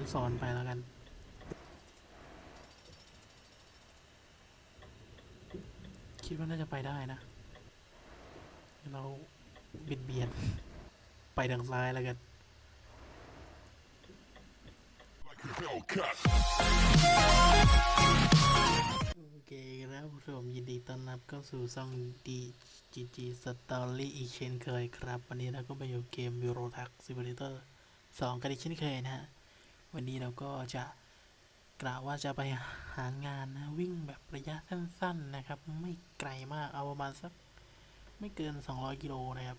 อนสอนไปแล้วกัน คิดว่าน่าจะไปได้นะ เราเบียดเบียน ไปทางซ้ายแล้วกัน โอเคครับผมยินดีต้อนรับเข้าสู่ช่อง DGG Story อีกเช่นเคยครับ วันนี้เราก็มาอยู่เกม Euro Truck Simulator 2กันอีกเช่นเคยนะฮะ วันนี้เราก็จะกล่าวว่าจะไปหางานนะวิ่งแบบระยะสั้นๆนะครับ ไม่ไกลมากเอาประมาณสักไม่เกิน 200 กิโลนะครับ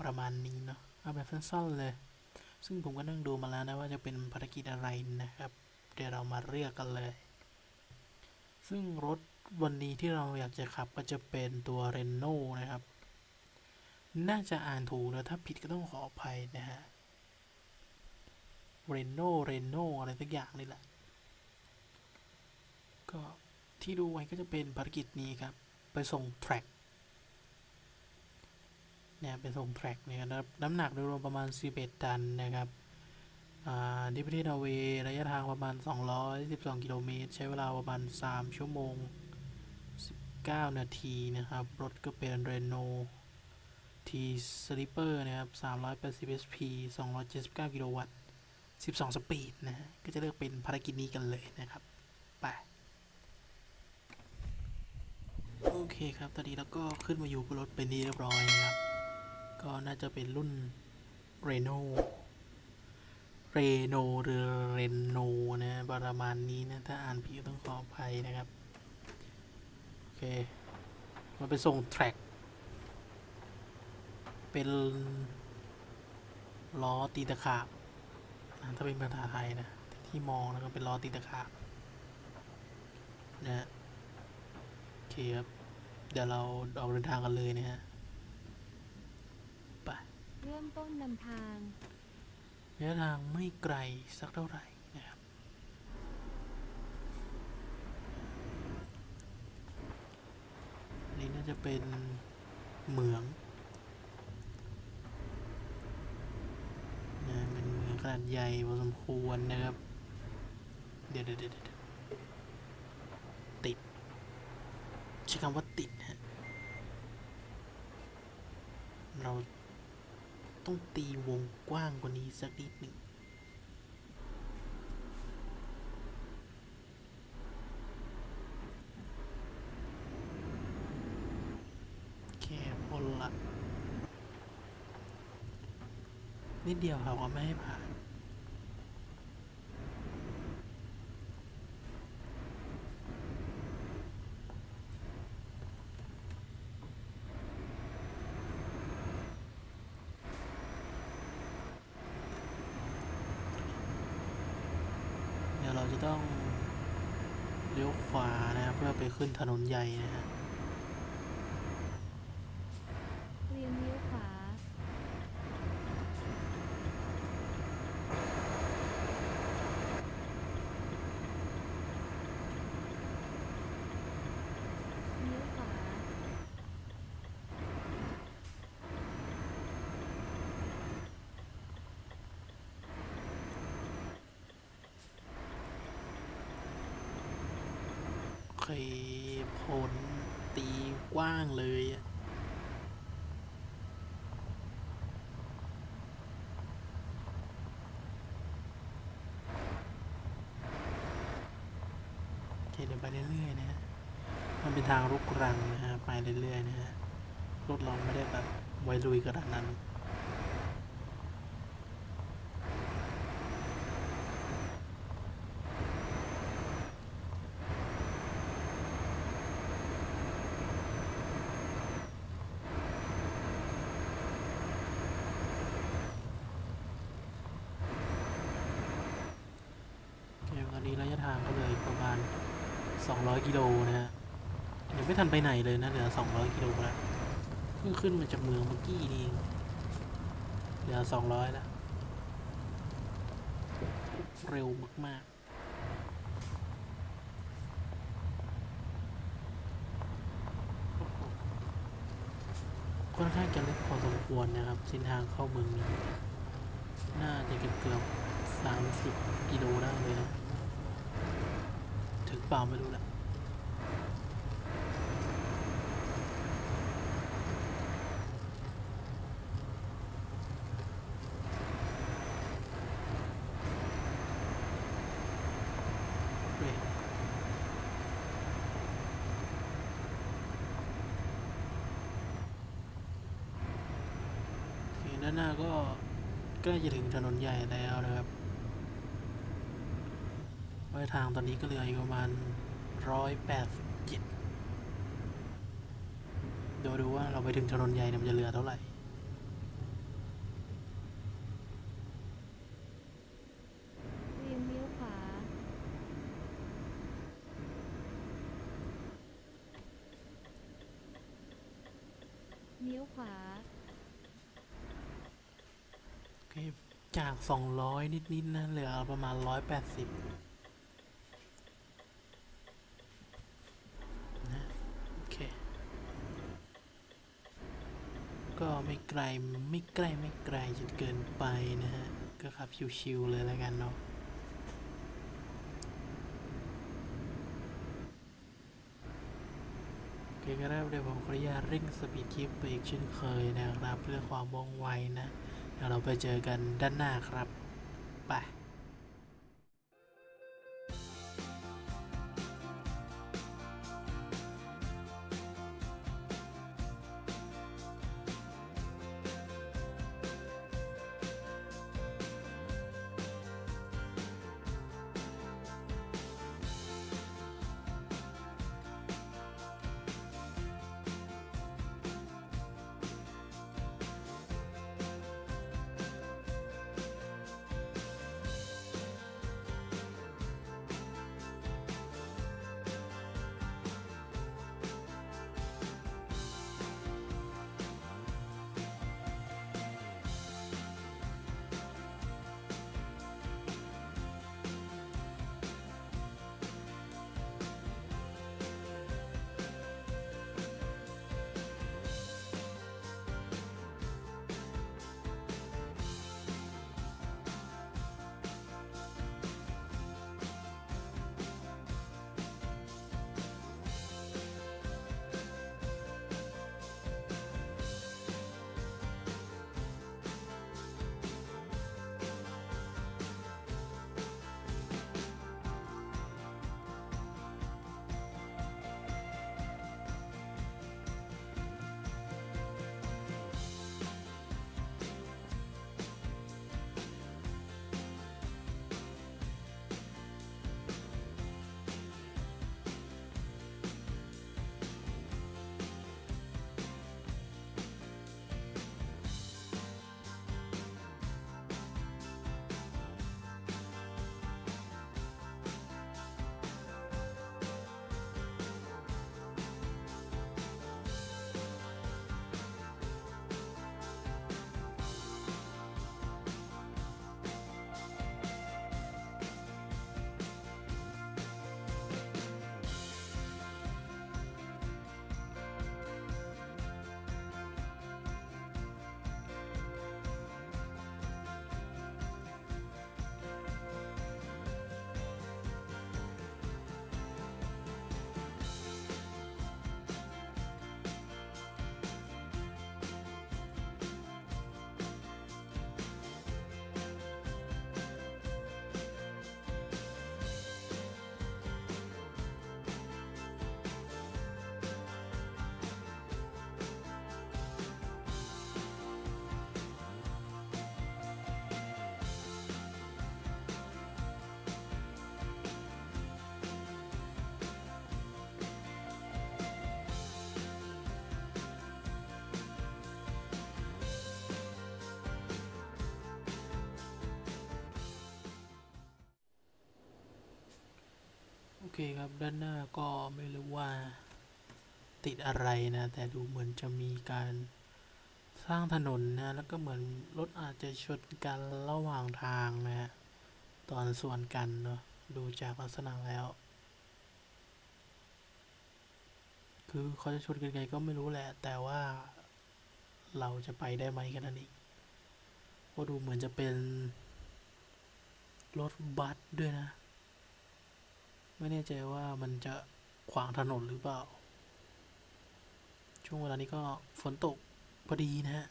ประมาณนี้เนาะเอาแบบสั้นๆเลย ซึ่งผมก็นั่งดูมาแล้วนะว่าจะเป็นภารกิจอะไรนะครับ เดี๋ยวเรามาเรียกกันเลย ซึ่งรถวันนี้ที่เราอยากจะขับก็จะเป็นตัวเรนโน่นะครับ น่าจะอ่านถูกนะถ้าผิดก็ต้องขออภัยนะฮะ เรโนเรโนอะไรสักอย่างนี่แหละ ก็ที่ดูไว้ก็จะเป็นภารกิจนี้ครับ ไปส่งแทร็กเนี่ยไปส่งแทร็กเนี่ยนะครับน้ำหนักโดยรวมประมาณ 11 ตันนะครับอ่าที่ประเทศนอร์เวย์ระยะทางประมาณ 212 กิโลเมตร ใช้เวลาประมาณ 3 ชั่วโมง 19 นาทีนะครับ รถก็เป็นเรโนทีสลิปเปอร์นะครับ 380 SP 279 กิโลวัตต์ 12 สปีดนะก็จะเลือกเป็นภารกิจนี้กันเลยนะครับไปโอเคครับตอนนี้เราก็ขึ้นมาอยู่บนรถเป็นที่เรียบร้อยนะครับ ก็น่าจะเป็นรุ่นเรโนเรโนหรือเรนโนนะประมาณนี้นะ ถ้าอ่านผิดต้องขออภัยนะครับ โอเคมาไปส่งแทร็กเป็นล้อตีตะขาบ อ่าถ้าเป็นภาษาไทยนะที่มองแล้วก็เป็นล้อตีตะขาบนะฮะโอเคครับ เดี๋ยวเราออกเดินทางกันเลยนะฮะไปเริ่มต้นนำทางระยะทางไม่ไกลสักเท่าไหร่นะครับอันนี้น่าจะเป็นเหมืองนะเป็ นาดใหญ่พอสมควรนะครับ เดี๋ยวเดี๋ยวเดี๋ยวติดใช้คำว่าติดฮะเราต้องตีวงกว้างกว่านี้สักนิดหนึ่งแค่พอละนิดเดียวเขาก็ไม่ให้ผ่าน เดี๋ยวเราจะ ต้องเลี้ยวขวานะครับเพื่อไปขึ้นถนนใหญ่นะฮะ เตรียมเลี้ยวขวา เลี้ยวขวา เคยพ้นตีกว้างเลยอะเคเดี๋ยวไปเรื่อยๆนะ มันเป็นทางรุกรังนะฮะ ไปเรื่อยๆนะฮะ รถเราไม่ได้แบบไวลุยขนาดนั้นอเคตอนนี้ระยะทางก็เลย ประมาณ 200 กิโลนะฮะยังไม่ทันไปไหนเลยนะเหลือ 200 กิโลแล้วเพิ่งขึ้นมาจากเมืองเมื่อกี้นี่เองเหลือ 200 แล้ว เร็วมาก ๆค่อนข้างจะลึกพอสมควรนะครับเส้นทางเข้าเมืองนี้ น่าจะเกือบเกือบสามสิบกิโลได้เลยนะ ถึงเปล่าไม่รู้แหละด้านหน้าก็ใกล้จะถึงถนนใหญ่แล้วนะครับ ไว้ทางตอนนี้ก็เหลืออีกประมาณร้อยแปดสิบเจ็ดเดี๋ยวดูว่าเราไปถึงถนนใหญ่เนี่ยมันจะเหลือเท่าไหร่เตรียมเลี้ยวขวาเลี้ยวขวาโอเคจาก 200 นิด ๆ นะ เหลือประมาณ 180 นะ โอเค ก็ ไม่ไกลไม่ใกล้ไม่ไกลจนเกินไปนะฮะ ก็ขับชิวๆเลยแล้วกันเนาะโอเคก็ได้เดี๋ยวผมขออนุญาตเร่งสปีดคลิปไปอีกเช่นเคยนะครับ เพื่อความว่องไวนะเดี๋ยวเราไปเจอกันด้านหน้าครับ เคครับด้านหน้าก็ไม่รู้ว่า ติดอะไรนะ แต่ดูเหมือนจะมีการสร้างถนนนะ แล้วก็เหมือนรถอาจจะชนกันระหว่างทางนะฮะตอนส่วนกันเนาะดูจากลักษณะแล้ว คือเขาจะชนกันไงก็ไม่รู้แหละ แต่ว่าเราจะไปได้ไหมกันนั่นเองเพราะดูเหมือนจะเป็นรถบัสด้วยนะ ไม่แน่ใจว่ามันจะขวางถนนหรือเปล่า ช่วงเวลานี้ก็ฝนตกพอดีนะฮะ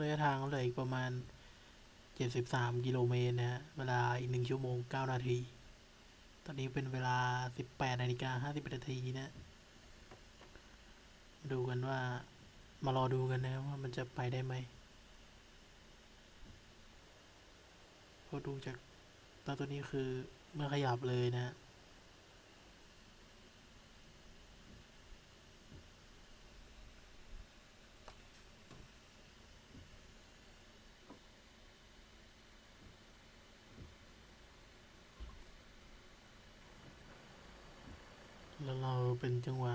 ระยะทางเหลืออีกประมาณ 73 กิโลเมตรนะฮะ เวลาอีก 1 ชั่วโมง 9 นาที ตอนนี้เป็นเวลา 18นาฬิกา51นาทีนะมาดูกันว่ามารอดูกันนะว่ามันจะไปได้ไหมเพราดูจากตอนตัวนี้คือเมื่อขยับเลยนะ แล้ว เป็นจังหวะ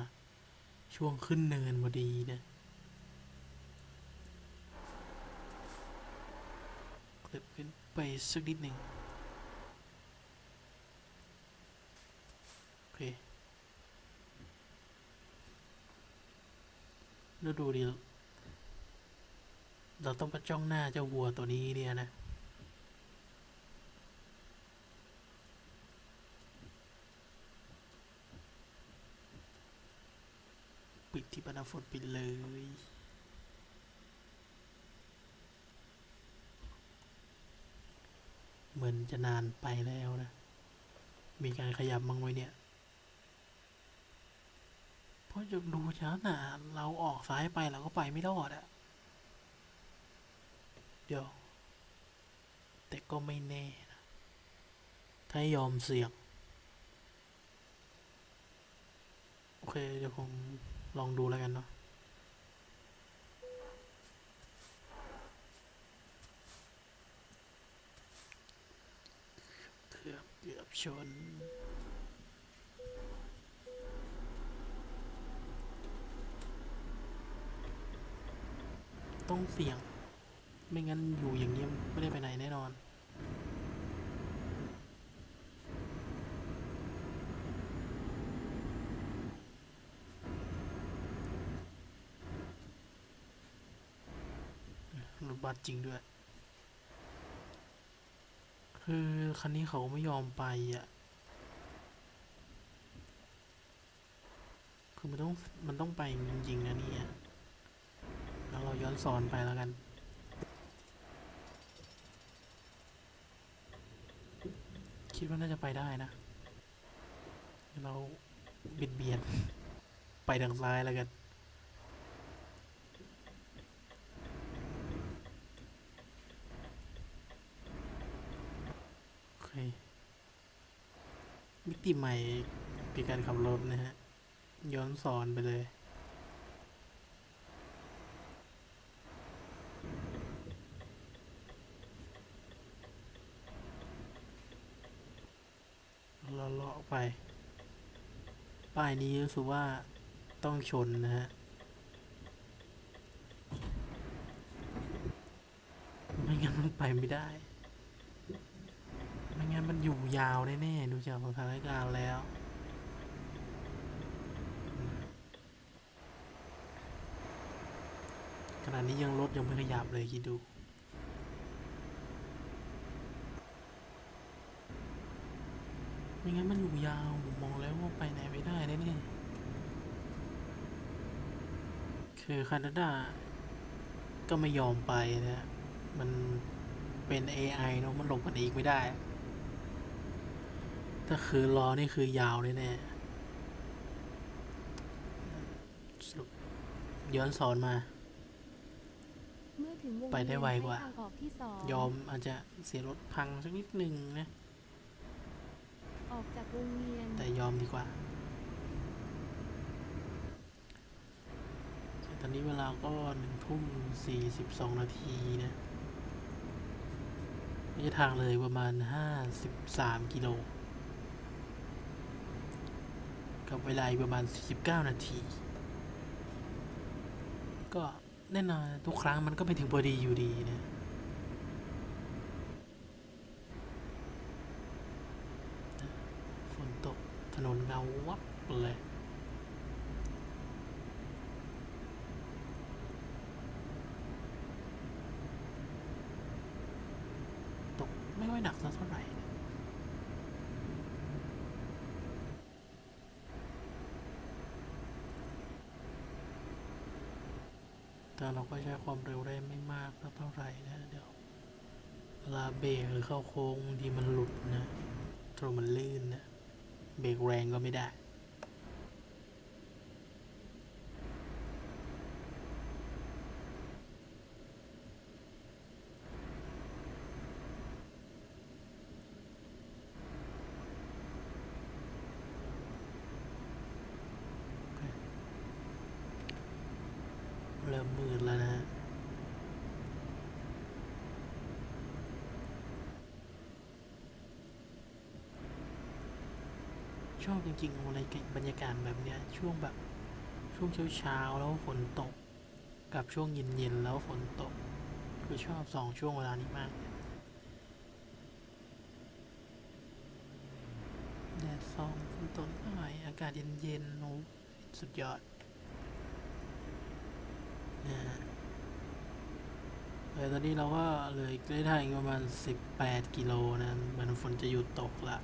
ช่วงขึ้นเนินพอดีนะคลิปขึ้นไปสักนิดหนึ่งโอเคแล้วดูดิเราต้องมาจ้องหน้าเจ้าวัวตัวนี้เนี่ยนะ ปิดที่บราฝนไปเลยเหมือนจะนานไปแล้วนะ มีการขยับมั้งไว้เนี่ย เพราะจะดูช้าหนาเราออกซ้ายไปเราก็ไปไม่รอดอะเดี๋ยว แต่ก็ไม่แน่นะ ถ้ายอมเสี่ยง โอเค เดี๋ยวผม ลองดูแล้วกันเนาะเกือบเกือบชนต้องเสี่ยง ไม่งั้นอยู่อย่างเงี้ยไม่ได้ไปไหนแน่นอน รถบัสจริงด้วย คือคันนี้เขาไม่ยอมไปอะ คือมันต้องมันต้องไปจริงๆนะนี่ยแล้วเราย้อนสอนไปแล้วกันคิดว่าน่าจะไปได้นะเดี๋ยวเราบียดเบียน ไปทางซ้ายแล้วกัน โอเค มิติใหม่ในการขับรถนะฮะ ย้อนสอนไปเลย เลาะไป ป้ายนี้รู้สึกว่าต้องชนนะฮะ ไม่งั้นมันไปไม่ได้ งั้นมันอยู่ยาวแน่ๆดูจากสถานการณ์แล้วขณะนี้ยังรถยังไม่ขยับเลยคิดดูไม่งั้นมันอยู่ยาวผมมองแล้วว่าไปไหนไม่ได้แน่ๆคือแคนาดาก็ไม่ยอมไปนะ มันเป็น AI เนอะมันหลบกันอีกไม่ได้ ถ้าคือรอนี่คือยาวแน่ๆสรุปย้อนสอนมา เมื่อถึงวงไปได้ไวกว่าเยนให้ทางออกที่สองยอมอาจจะเสียรถพังสักนิดนึงนะ ออกจากวงเวียนแต่ยอมดีกว่าแต่ตอนนี้เวลาก็หนึ่งทุ่มสี่สิบสองนาทีนะระยะทางเลยประมาณห้าสิบสามกิโล กับเวลาประมาณสี่สิบเก้านาที ก็แน่นอนทุกครั้งมันก็ไปถึงพอดีอยู่ดีนะฝนตกถนนเงาวับเลย ตกไม่ค่อยหนักสักเท่าไหร่นะ แต่เราก็ใช้ความเร็วได้ไม่มากเท่าไหร่นะเดี๋ยวเวลาเบรกหรือเข้าโค้งบางทีมันหลุดนะตรงมันลื่นนะเบรกแรงก็ไม่ได้ เริ่มมืดแล้วนะชอบจริงๆอะไรบรรยากาศแบบเนี้ย ช่วงแบบช่วงเช้าๆแล้วฝนตก กับช่วงเย็นๆแล้วฝนตก คือชอบสองช่วงเวลานี้มากแดดส่องฝนตกหน่อยอากาศเย็นๆโอ้สุดยอด นะฮะเออตอนนี้เราก็เหลืออีกได้ทางอีกประมาณ 18 กิโลนะเหมือนฝนจะหยุดตกละ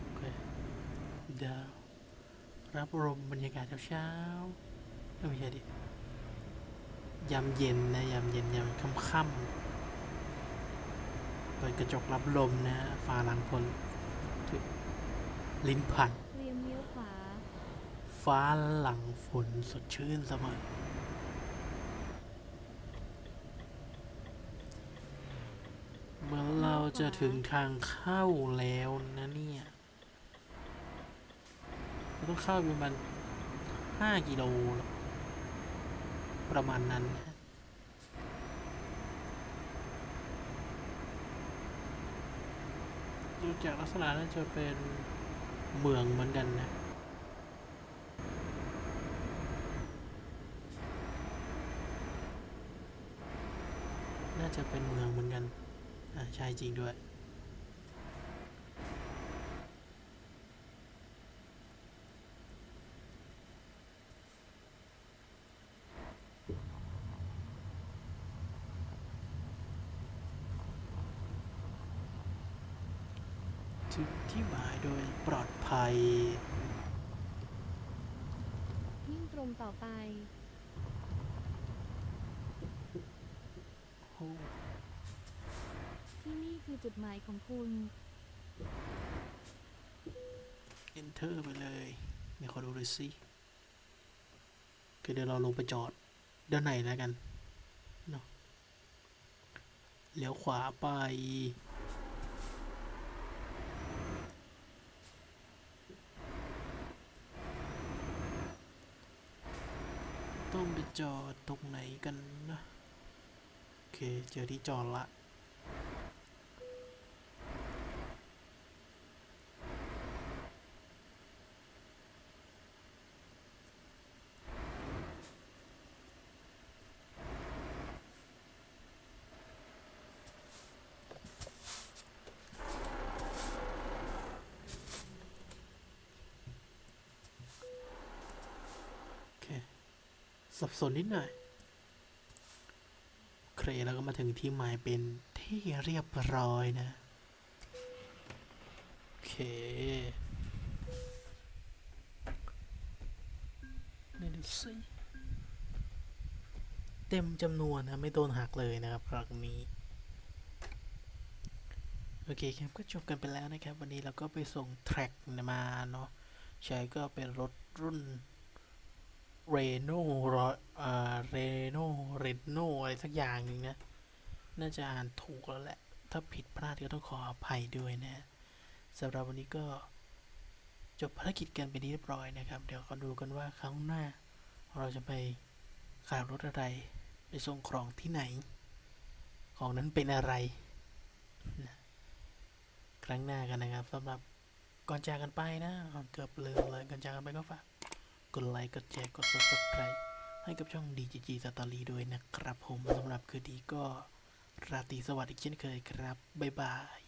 โอเคเดี๋ยวรับลมบรรยากาศเช้าๆเอ้ยไม่ใช่ดิยามเย็นนะยามเย็นยามค่ำๆเปิดกระจกรับลมนะฟ้าหลังพลลิ้นผัน เตรียมเลี้ยวขวา ฟ้าหลังฝนสดชื่นเสมอเหมือนเราจะถึงทางเข้าแล้วนะเนี่ยเราต้องเข้าประมาณห้ากิโล ประมาณนั้นนะดูจากลักษณะน่าจะเป็นเมืองเหมือนกันนะ จะเป็นเมืองเหมือนกัน อ่าใช่จริงด้วย ถึงที่หมายโดยปลอดภัย วิ่งตรงต่อไป โอ้ ที่นี่คือจุดหมายของคุณ enter ไปเลยเดี๋ยวขอดูเลยสิคือเดี๋ยวเราลงไปจอดด้านในแล้วกันเนาะเลี้ยวขวาไป ต้องไปจอดตรงไหนกันนะ เค เจอที่จอละโอเคสับสนนิดหน่อย เคแล้วก็มาถึงที่หมายเป็นที่เรียบร้อยนะ โอเคนี่ดูสิเต็มจำนวนนะ ไม่โดนหักเลยนะครับครั้งนี้ โอเคครับ ก็จบกันไปแล้วนะครับ วันนี้เราก็ไปส่งแทร็กมาเนาะใช้ก็เป็นรถรุ่น เรโน่รออ่าเรโน่เรโน่อะไรสักอย่างหนึ่งนะ น่าจะอ่านถูกแล้วแหละ ถ้าผิดพลาดก็ต้องขออภัยด้วยนะสำหรับวันนี้ก็จบภารกิจกันไปดีเรียบร้อยนะครับ เดี๋ยวก็ดูกันว่าครั้งหน้า เราจะไปขับรถอะไร ไปส่งของที่ไหน ของนั้นเป็นอะไรนะครั้งหน้ากันนะครับสำหรับก่อนจากกันไปนะ เกือบลืมเลยก่อนจากกันไปก็ฝาก กดไลค์ กดแชร์ กด subscribe ให้กับช่อง DGG Story ด้วยนะครับผมสำหรับคืนนี้ก็ราตรีสวัสดิ์อีกเช่นเคยครับ บ๊ายบาย